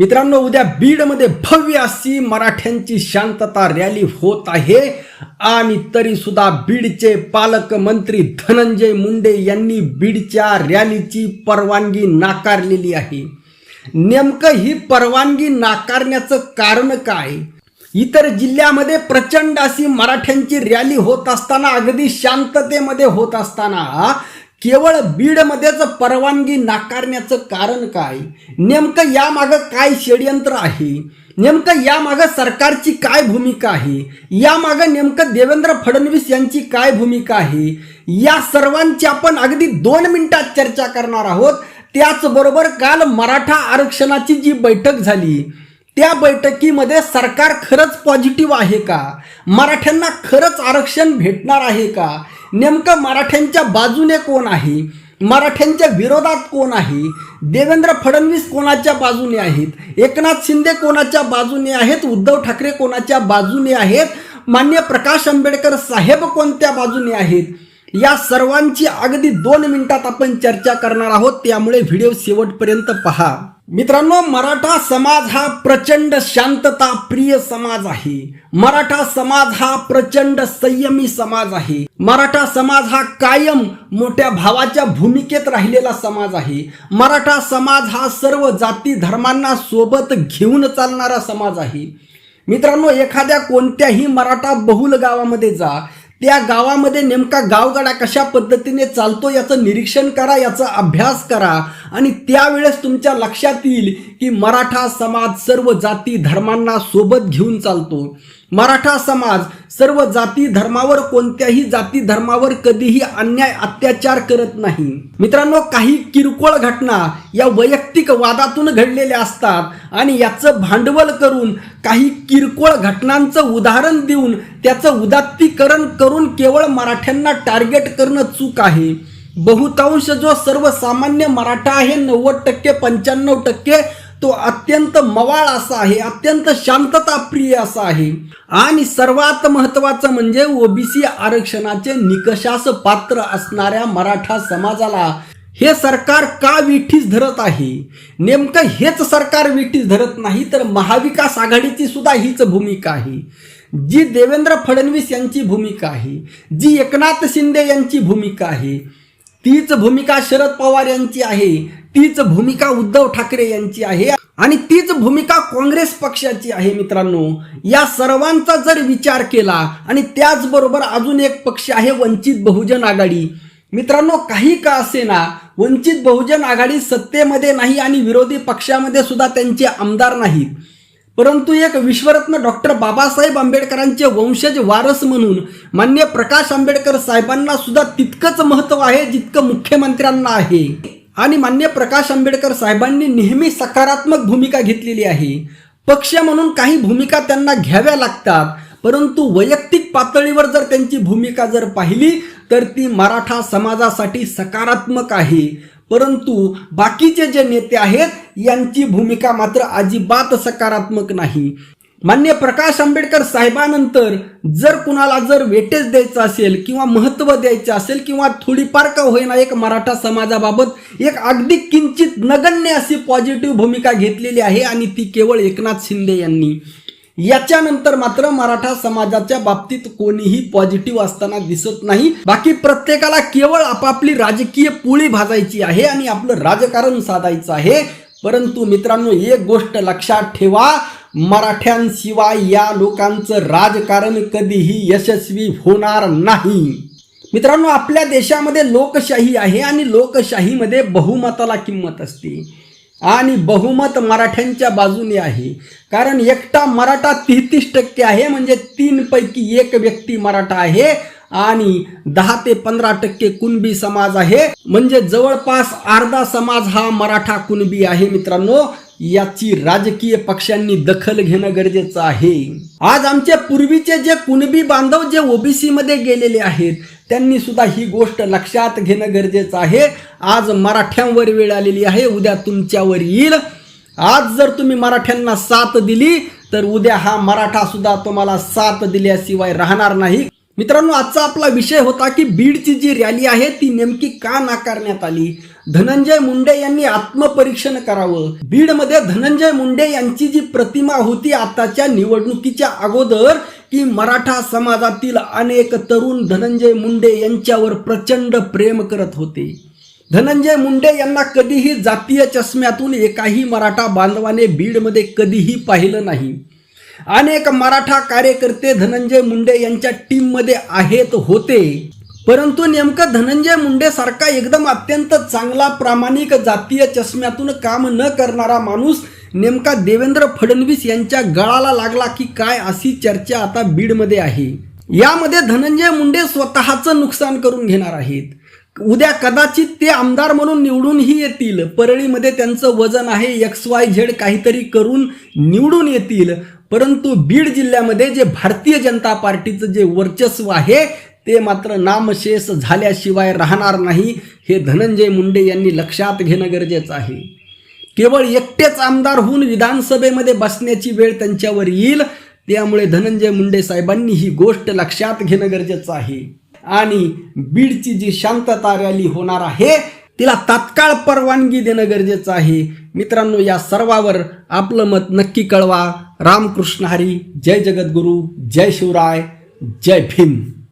मित्रांनो उद्या बीडमध्ये भव्य अशी मराठ्यांची शांतता रॅली होत आहे. आणि तरी सुद्धा बीडचे पालकमंत्री धनंजय मुंडे यांनी बीडच्या रॅलीची परवानगी नाकारलेली आहे. नेमकं ही परवानगी नाकारण्याचं कारण काय? इतर जिल्ह्यामध्ये प्रचंड अशी मराठ्यांची रॅली होत असताना अगदी शांततेमध्ये होत असताना केवळ बीडमध्येच परवानगी नाकारण्याचं कारण काय? नेमकं यामागं काय षडयंत्र आहे? नेमकं यामागं सरकारची काय भूमिका आहे? यामागं नेमकं देवेंद्र फडणवीस यांची काय भूमिका आहे? या सर्वांची आपण अगदी दोन मिनिटात चर्चा करणार आहोत. त्याचबरोबर काल मराठा आरक्षणाची जी बैठक झाली त्या बैठकीमध्ये सरकार खरंच पॉझिटिव्ह आहे का? मराठ्यांना खरंच आरक्षण भेटणार आहे का? नेमकं मराठ्यांच्या बाजूने कोण आहे? मराठ्यांच्या विरोधात कोण आहे? देवेंद्र फडणवीस कोणाच्या बाजूने आहेत? एकनाथ शिंदे कोणाच्या बाजूने आहेत? उद्धव ठाकरे कोणाच्या बाजूने आहेत? मान्य प्रकाश आंबेडकर साहेब कोणत्या बाजूने आहेत? या सर्वांची अगदी दोन मिनिटात आपण चर्चा करणार आहोत. त्यामुळे व्हिडिओ शेवटपर्यंत पहा. मित्रांनो मराठा समाज हा प्रचंड शांतता प्रिय समाज आहे. मराठा समाज हा प्रचंड संयमी समाज आहे. मराठा समाज हा कायम मोठ्या भावाच्या भूमिकेत राहिलेला समाज आहे. मराठा समाज हा सर्व जाती धर्मांना सोबत घेऊन चालणारा समाज आहे. मित्रांनो एखाद्या कोणत्याही मराठा बहुल गावामध्ये जा. त्या गावामध्ये नेमका गावगाडा कशा पद्धतीने चालतो याचं निरीक्षण करा याचा अभ्यास करा. आणि त्यावेळेस तुमच्या लक्षात येईल की मराठा समाज सर्व जाती धर्मांना सोबत घेऊन चालतो. मराठा समाज सर्व जाती धर्मावर कोणत्याही जाती धर्मावर कधीही अन्याय अत्याचार करत नाही. मित्रांनो काही किरकोळ घटना या वैयक्तिक वादातून घडलेल्या असतात आणि याचं भांडवल करून काही किरकोळ घटनांचं उदाहरण देऊन त्याचं उदात्तीकरण करून केवळ मराठ्यांना टार्गेट करणं चूक आहे. बहुतांश जो सर्वसामान्य मराठा आहे नव्वद टक्के पंच्याण्णव टक्के तो अत्यंत मवाळ असा आहे अत्यंत शांतताप्रिय असा आहे. आणि सर्वात महत्वाचं म्हणजे ओबीसी आरक्षणाचे निकषास पात्र असणाऱ्या मराठा समाजाला हे सरकार का विठीस धरत आहे? नेमकं हेच सरकार विठीस धरत नाही तर महाविकास आघाडीची सुद्धा हीच भूमिका आहे. जी देवेंद्र फडणवीस यांची भूमिका आहे जी एकनाथ शिंदे यांची भूमिका आहे तीच भूमिका शरद पवार यांची आहे तीच भूमिका उद्धव ठाकरे यांची आहे आणि तीच भूमिका काँग्रेस पक्षाची आहे मित्रांनो. या सर्वांचा जर विचार केला आणि त्याचबरोबर अजून एक पक्ष आहे वंचित बहुजन आघाडी. मित्रांनो काही का असेना वंचित बहुजन आघाडी सत्तेमध्ये नाही आणि विरोधी पक्षामध्ये सुद्धा त्यांचे आमदार नाहीत. परंतु एक विश्वरत्न डॉक्टर बाबासाहेब आंबेडकरांचे वंशज वारस म्हणून मान्य प्रकाश आंबेडकर साहेबांना सुद्धा तितकंच महत्त्व आहे जितकं मुख्यमंत्र्यांना आहे. आणि मान्य प्रकाश आंबेडकर साहेबांनी नेहमी सकारात्मक भूमिका घेतलेली आहे. पक्ष म्हणून काही भूमिका त्यांना घ्याव्या लागतात. परंतु वैयक्तिक पातळीवर जर त्यांची भूमिका जर पाहिली तर ती मराठा समाजासाठी सकारात्मक आहे. परंतु बाकीचे जे नेते आहेत यांची भूमिका मात्र अजिबात सकारात्मक नाही. मान्य प्रकाश आंबेडकर साहेबानंतर जर कुणाला जर वेटेज द्यायचं असेल किंवा महत्त्व द्यायचं असेल किंवा थोडीफार का होईना एक मराठा समाजाबाबत एक अगदी किंचित नगण्य अशी पॉझिटिव्ह भूमिका घेतलेली आहे आणि ती केवळ एकनाथ शिंदे यांनी. याच्यानंतर मात्र मराठा समाजाच्या बाबतीत कोणीही पॉझिटिव्ह असताना दिसत नाही. बाकी प्रत्येकाला केवळ आपापली राजकीय पोळी भाजायची आहे आणि आपलं राजकारण साधायचं आहे. परंतु मित्रांनो एक गोष्ट लक्षात ठेवा मराठ्यांशिवाय या लोकांचं राजकारण कधीही यशस्वी होणार नाही. मित्रांनो आपल्या देशामध्ये लोकशाही आहे आणि लोकशाहीमध्ये बहुमताला किंमत असते. आणि बहुमत मराठ्यांच्या बाजूने आहे. कारण एकटा मराठा तेहतीस टक्के आहे म्हणजे तीनपैकी एक व्यक्ती मराठा आहे. आणि दहा ते पंधरा टक्के कुणबी समाज आहे. म्हणजे जवळपास अर्धा समाज हा मराठा कुणबी आहे मित्रांनो. याची राजकीय पक्षांनी दखल घेणं गरजेचं आहे. आज आमचे पूर्वीचे जे कुणबी बांधव जे ओबीसी मध्ये गेलेले आहेत त्यांनी सुद्धा ही गोष्ट लक्षात घेणं गरजेचं आहे. आज मराठ्यांवर वेळ आलेली आहे उद्या तुमच्यावर येईल. आज जर तुम्ही मराठ्यांना साथ दिली तर उद्या हा मराठा सुद्धा तुम्हाला साथ दिल्याशिवाय राहणार नाही. मित्रांनो आजचा आपला विषय होता की बीडची जी रॅली आहे ती नेमकी का नाकारण्यात आली? धनंजय मुंडे यांनी आत्मपरीक्षण करावं. बीडमध्ये धनंजय मुंडे यांची जी प्रतिमा होती आताच्या निवडणुकीच्या अगोदर की मराठा समाजातील अनेक तरुण धनंजय मुंडे यांच्यावर प्रचंड प्रेम करत होते. धनंजय मुंडे यांना कधीही जातीय चष्म्यातून एकाही मराठा बांधवाने बीडमध्ये कधीही पाहिलं नाही. अनेक मराठा कार्यकर्ते धनंजय मुंडे यांच्या टीममध्ये आहेत होते. परंतु नेमकं धनंजय मुंडे सारखा एकदम अत्यंत चांगला प्रामाणिक जातीय चष्म्यातून काम न करणारा माणूस नेमका देवेंद्र फडणवीस यांच्या गळाला लागला की काय अशी चर्चा आता बीडमध्ये आहे. यामध्ये धनंजय मुंडे स्वतःचं नुकसान करून घेणार आहेत. उद्या कदाचित ते आमदार म्हणून निवडूनही येतील. परळीमध्ये त्यांचं वजन आहे एक्स वाय झेड काहीतरी करून निवडून येतील. परंतु बीड जिल्ह्यामध्ये जे भारतीय जनता पार्टीचं जे वर्चस्व आहे ते मात्र नामशेष झाल्याशिवाय राहणार नाही हे धनंजय मुंडे यांनी लक्षात घेणं गरजेचं आहे. केवळ एकटेच आमदार होऊन विधानसभेमध्ये बसण्याची वेळ त्यांच्यावर येईल त्यामुळे धनंजय मुंडे साहेबांनी ही गोष्ट लक्षात घेणं गरजेचं आहे. आणि बीडची जी शांतता रॅली होणार आहे तिला तात्काळ परवानगी देणं गरजेचं आहे. मित्रांनो या सर्वावर आपलं मत नक्की कळवा. रामकृष्ण हरी. जय जगद्गुरू. जय शिवराय. जय भीम.